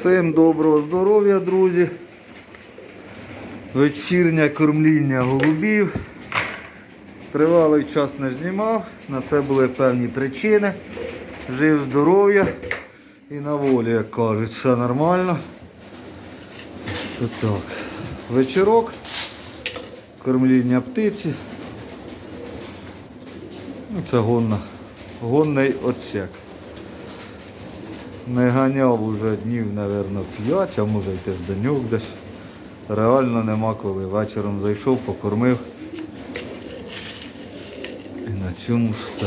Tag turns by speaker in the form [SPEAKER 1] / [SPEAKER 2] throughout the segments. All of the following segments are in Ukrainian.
[SPEAKER 1] Всім доброго здоров'я, друзі. Вечірнє кормління голубів. Тривалий час не знімав, на це були певні причини. Жив здоров'я і на волі, як кажуть, все нормально. Так. Вечірок, кормління птиці. Ну, Це гонна. Гонний отсек. Не ганяв уже днів, мабуть, 5, а може й тижденьок десь. Реально нема коли. Вечором зайшов, покормив. І на цьому все.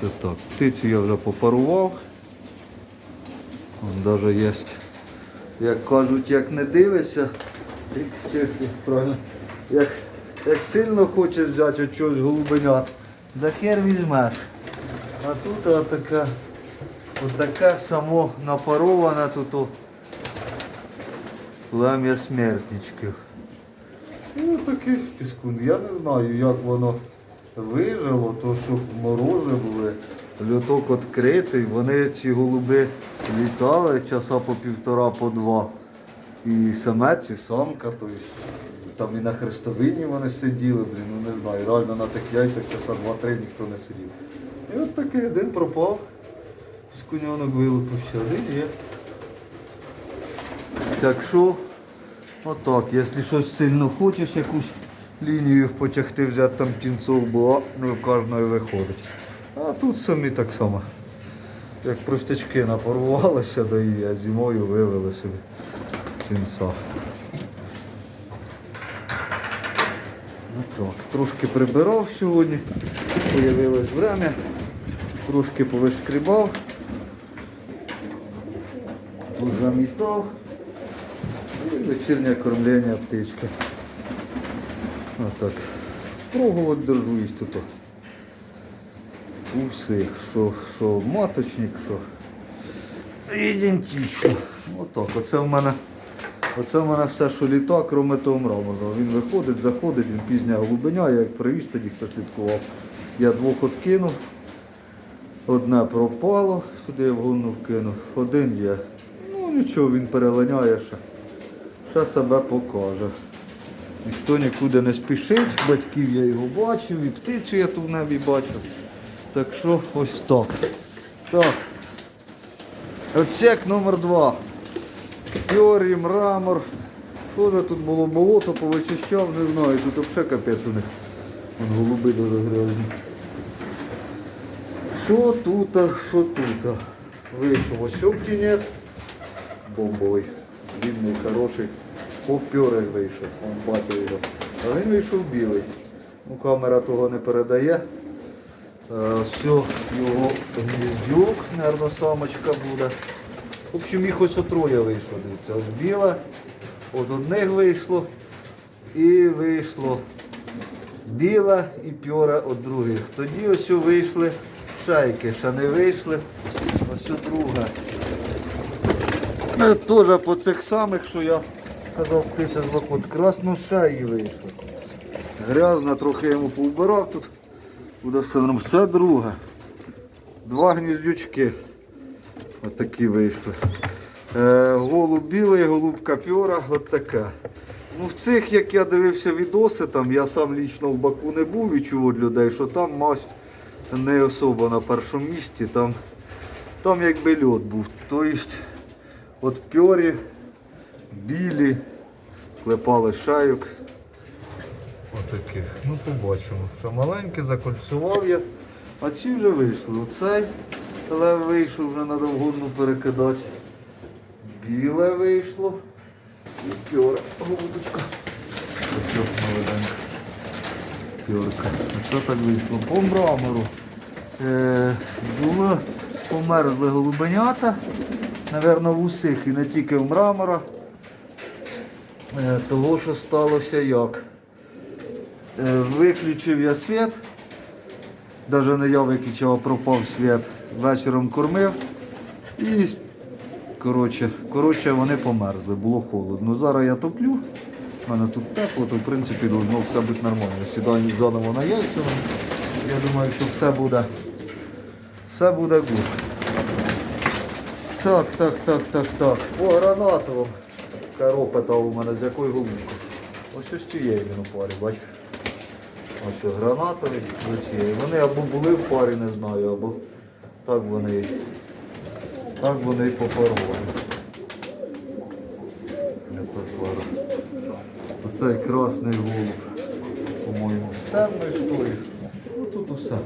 [SPEAKER 1] Це так. Птицю я вже попарував. Вон навіть є, як кажуть, як не дивишся, правильно, як, як сильно хочеш взяти чогось голубенят, да хер візьмеш. А тут отака, отака само напарована тут о, плам'я смертничків. І отакий піскун. Я не знаю, як воно вижило, то що морози були, льоток відкритий, вони ці голуби літали часа по півтора, по два. І самець, і самка, то там і на хрестовині вони сиділи, блін, ну не знаю, реально на тих яйцях часа два-три ніхто не сидів. І от такий один пропав, з куньонок вилупився, один є. Так що, отак, якщо щось сильно хочеш, якусь лінію потягти, взяти там тінцов, бо ну, в кожної виходить. А тут самі так само. Як простячки напорвалися, да і а зимою вивели собі тінца. Ну так, трошки прибирав сьогодні, появилось время, трошки повишкрібав, позамітав і вечірнє кормлення птички. Отак. Проголодь держу їх тут. У всіх, що, що маточник, що ідентично. Отак, оце в мене. Оце в мене все, що літа, крім того мраморного. Він виходить, заходить, він пізня голубеня, я як привіз тоді, хто слідкував. Я двох откинув. Одне пропало, сюди я вгонну вкинув. Один є. Ну нічого, він перелиняє ще. Ще себе покаже. Ніхто нікуди не спішить, батьків я його бачив, і птицю я тут в небі бачив. Так що ось так. Так. Отсек номер два. Пьорі, мрамор. Тоже тут було болото, повичищав, не знаю, тут взагалі капець у них. Вон голуби дуже грязні. Що тут, що тут? Вийшов птінець. Бомбовий. Він хороший. Попьорий вийшов, он бачив його. А він вийшов білий. Ну, камера того не передає. Е, Все, його гніздюк, мабуть, самочка буде. В общем, їх ось троє вийшло. Дивіться, ось біла, от одних вийшло і вийшло біла і пьора від других. Тоді ось вийшли шайки, ще не вийшли. Ось друга. Е, Теж по цих самих, що я казав, птиця з от красношаї вийшло. Грязно, трохи йому повбирав тут. Буде все нормально. Все друге. Два гніздючки. Отакі вийшли. Е, голуб білий, голубка пьора, от така. Ну в цих, як я дивився відоси, там я сам лічно в Баку не був і чув від людей, що там масть не особо на першому місці, там, там якби льот був. Тобто от пьорі, білі, клепали шайок. Отаких. Ну побачимо. Що маленьке, закольцював я. А ці вже вийшли. Оцей лев вийшов, вже треба вгодну перекидати. Біле вийшло. І пьора. Голубочка. Ось молоденька. Пьорка. Оце так вийшло. По мрамору. Е, було померзли голубенята. Навірно, в усіх і не тільки в мрамора. Е, того, що сталося як. Е, Виключив я світ, навіть не я виключив, а пропав світ. Вечором кормив і коротше, коротше вони померзли, було холодно. Зараз я топлю, в мене тут тепло, то в принципі должно все бути нормально. Сідаю заново на яйця. Я думаю, що все буде, все буде гуд. Так, так, так, так, так. По гранатовим. Каро у мене, з якої голубки. Ось ось цієї він у парі, бачиш. Ось гранатові з цієї. Вони або були в парі, не знаю, або так вони, так вони і пара. Оцей красний голуб, по-моєму, з темною штою. Ну тут усе.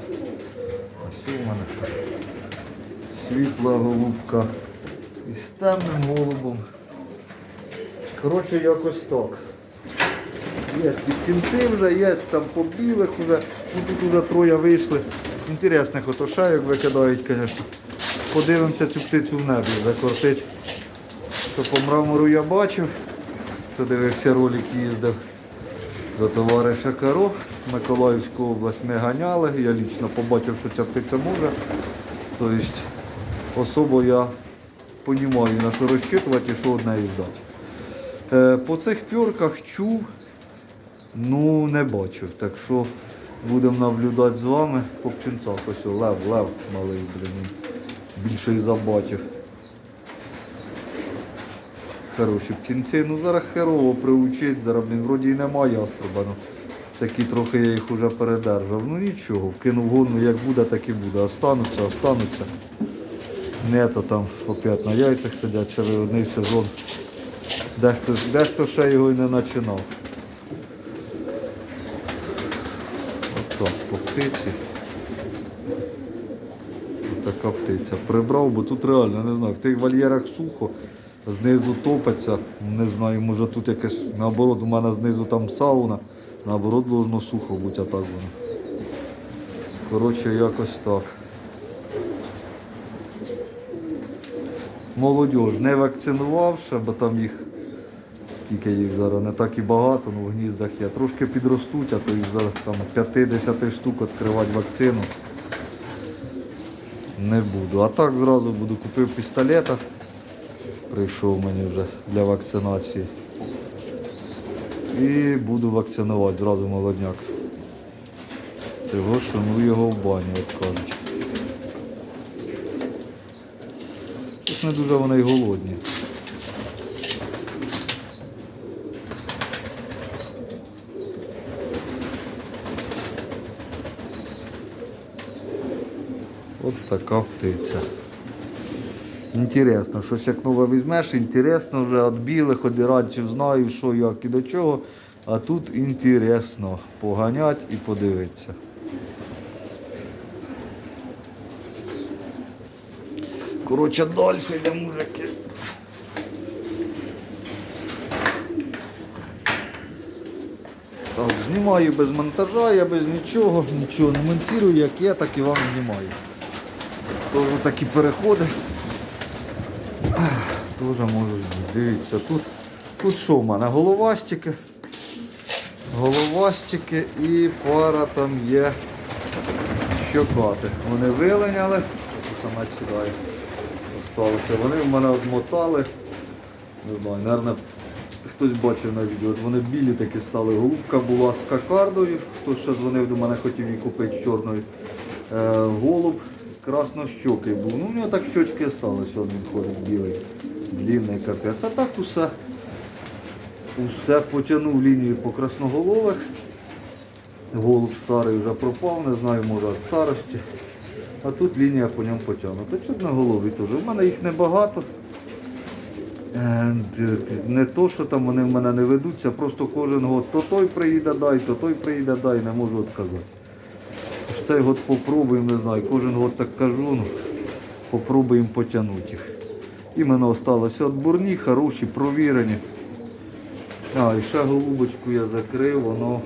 [SPEAKER 1] Ось у мене світла голубка із темним голубом. Коротше, якось так. Є ці кінці вже, є там по білих вже. Ну тут вже троє вийшли. Інтересних ото шайок викидають, звісно. Подивимося цю птицю в небі, закортить. Що по мрамору я бачив, хто дивився ролик їздив до товариша Каро. Миколаївську область ми ганяли. Я лічно побачив, що ця птиця може. Тобто особо я розумію, на що розчитувати і що одне і здати. Е, По цих пьорках чув, ну не бачив. Так що будемо наблюдати з вами по птенцях. Ось лев, лев малий, блін. Більший за батьків. Хороші птенці. Ну зараз херово приучить, зараз блін, вроді і немає яструба. Ну, такі трохи я їх вже передержав. Ну нічого, вкинув гону, як буде, так і буде. Остануться, остануться. Не то там опять на яйцях сидять, через одний сезон. Дехто, дехто ще його і не починав. Отак, по птиці. Така птиця. Прибрав, бо тут реально, не знаю, в тих вольєрах сухо, знизу топиться. Не знаю, може тут якесь, наоборот, у мене знизу там сауна, наоборот, должно сухо бути, а так воно. Коротше, якось так. Молодіж не вакцинувавши, бо там їх, скільки їх зараз не так і багато, ну в гніздах є. Трошки підростуть, а то їх зараз там 50 штук відкривати вакцину не буду. А так зразу буду купив пістолета. Прийшов мені вже для вакцинації. І буду вакцинувати зразу молодняк. Того, що ну його в баню, як кажуть. Тут не дуже вони й голодні. От така птиця. Інтересно, щось як нове візьмеш, інтересно вже від білих, від іранців знаю, що як і до чого. А тут інтересно поганять і подивитися. Коротше, далі йде мужики. Так, знімаю без монтажа, я без нічого, нічого не монтую, як є, так і вам знімаю. Тоже такі переходи. Теж можу зняти. Дивіться, тут, тут що в мене? Головастики. Головастики і пара там є щокати. Вони вилиняли, саме сідає. Осталося. Вони в мене обмотали. Не знаю, наверное, хтось бачив на відео. Вони білі такі стали. Голубка була з кокардою. Хто ще дзвонив до мене, хотів її купити з чорною. Е, голуб краснощокий був. Ну, у нього так щочки стали, що він ходить білий. Длинний капець. А так усе, усе потягнув лінію по красноголових. Голуб старий вже пропав, не знаю, може від старості. А тут лінія по ньому потягнута. Чорноголові теж. У мене їх небагато. Е, Не то, що там вони в мене не ведуться, просто кожен год то той приїде дай, то той приїде дай, не можу відказати. Цей год попробуємо, не знаю, кожен год так кажу, ну, попробуємо потягнути їх. Іменно осталося отборні, хороші, провірені. А, і ще голубочку я закрив, воно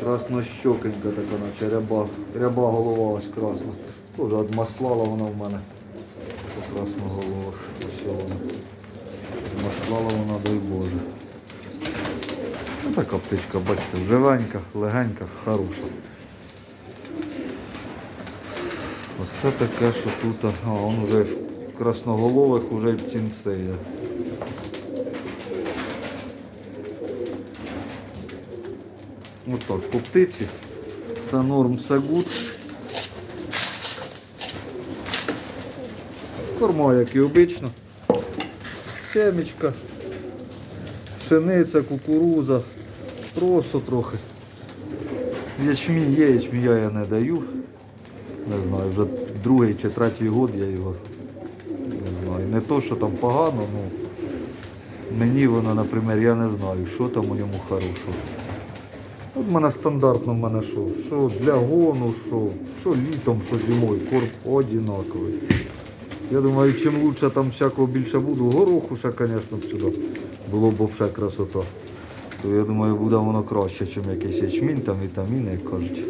[SPEAKER 1] краснощокенька така, наче ряба, ряба голова ось красна. Тоже одмаслала вона в мене. По красноголовах. Ось вона. Маслала вона, дай Боже. Ну така птичка, бачите, живенька, легенька, хороша. Оце таке, що тут, а он вже в красноголових вже в є. Отак, по птиці. Все норм, все гуд. Корма, як і обично. Семечка, пшениця, кукуруза, просо трохи. Ячмінь є, ячмінь я не даю. Не знаю, вже другий чи третій год я його не знаю. Не то, що там погано, ну мені воно, наприклад, я не знаю, що там у ньому хорошого. От в мене стандартно в мене що? Що для гону, що, що літом, що зимою, корм одинаковий. Я думаю, чим лучше там всякого більше буду, гороху ще, звісно, сюди. Було б все красота. То я думаю, буде воно краще, ніж якийсь ячмінь, там вітаміни, як кажуть.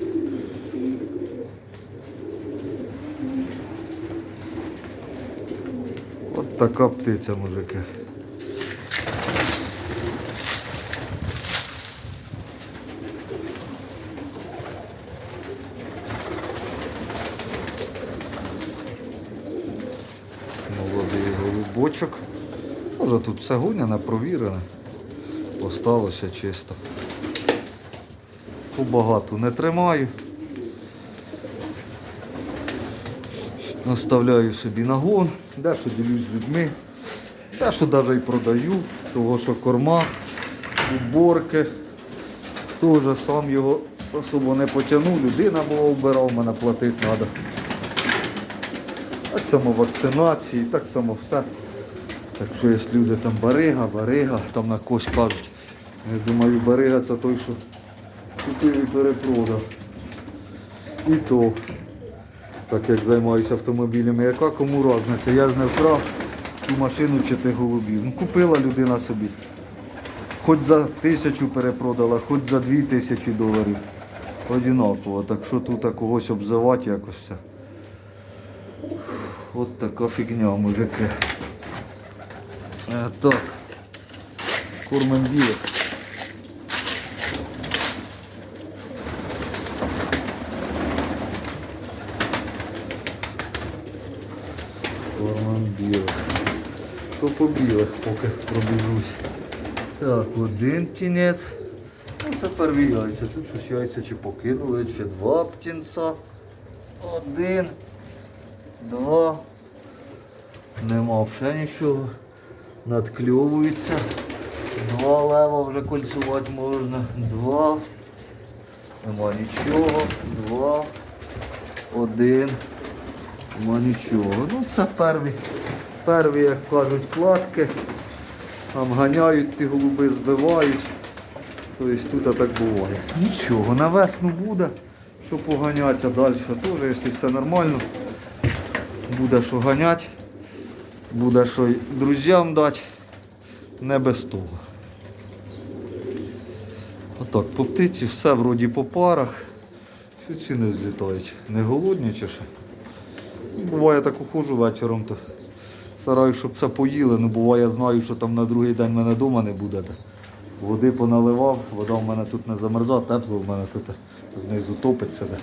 [SPEAKER 1] Така птиця, мужики. Молодий голубочок. Може тут все гуняне, провірене. Осталося чисто. Побагато не тримаю. Оставляю собі нагон, дещо ділюсь з людьми, дещо навіть і продаю, того що корма, уборки. Теж сам його особо не потягнув, людина була вбирав, мене платити треба. Так само вакцинації, так само все. Так що є люди там барига, барига, там на когось кажуть. Я думаю, барига це той, що купив і перепродав. І то, так як займаюся автомобілями, яка кому разниця? Я ж не вкрав ту машину чи тих голубів. Ну, купила людина собі. Хоч за тисячу перепродала, хоч за дві тисячі доларів. Одинаково. Так що тут когось обзивати якось це. От така фігня, мужики. Е, так. Кормим білих. Кормим білих. Що по білих, поки пробіжусь. Так, один птінець. Ну, це перві яйця. Тут щось яйця чи покинули, чи два птінця. Один, два. Нема взагалі нічого. Надкльовується. Два лева вже кольцювати можна. Два. Нема нічого. Два. Один. Нема нічого. Ну це перві. Перві, як кажуть, кладки. Там ганяють ті голуби, збивають. Тобто тут так буває. Нічого, на весну буде, що поганяти, а далі теж, якщо все нормально, буде що ганяти, буде що друзям дати, не без того. Отак, по птиці все вроді по парах. Що ці не злітають? Не голодні чи що? Буває так ухожу вечором, то стараюсь, щоб все поїли, ну буває я знаю, що там на другий день мене вдома не буде. Води поналивав, вода в мене тут не замерзла, тепло в мене тут знизу топиться. де.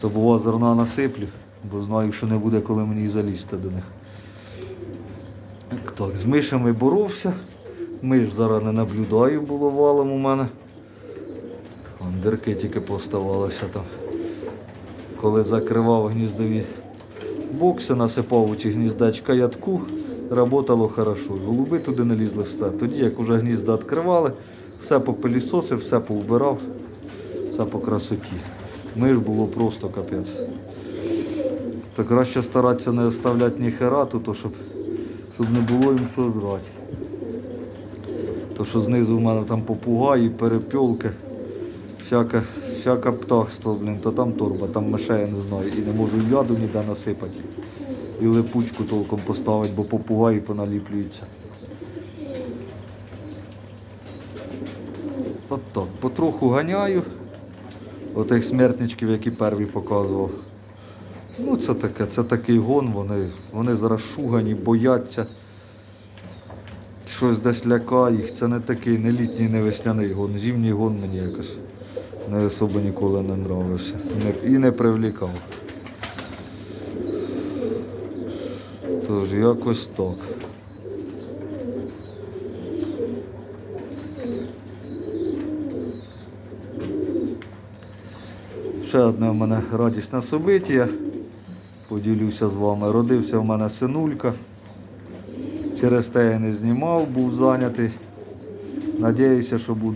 [SPEAKER 1] То бува зерна насиплю, бо знаю, що не буде, коли мені залізти до них. Так, з мишами боровся. Миш зараз не наблюдаю, було валом у мене. Дирки тільки поставалися там. Коли закривав гніздові бокси, насипав у ті гніздечка ядку, работало хорошо. Голуби туди не лізли все. Тоді, як вже гнізда відкривали, все попилісосив, все повбирав, все по красоті. Миш було просто капець. То краще старатися не оставляти ні херату, то щоб, щоб не було їм що зрати. То що знизу в мене там попугаї, перепьолки, всяке, всяке птахство, блін, то там торба, там мишей я не знаю. І не можу яду ніде насипати. І липучку толком поставити, бо попугаї поналіплюються. От так, потроху ганяю. Отих смертничків, які перві показував. Ну це таке, це такий гон, вони, вони зараз шугані, бояться. Щось десь лякає їх. Це не такий, не літній, не весняний гон. Зимній гон мені якось не особо ніколи не нравився. І не, привлікав. Тож якось так. Ще одне в мене радісне собиття. Поділюся з вами. Родився в мене синулька. Через те я не знімав, був зайнятий. Надіюся, що буде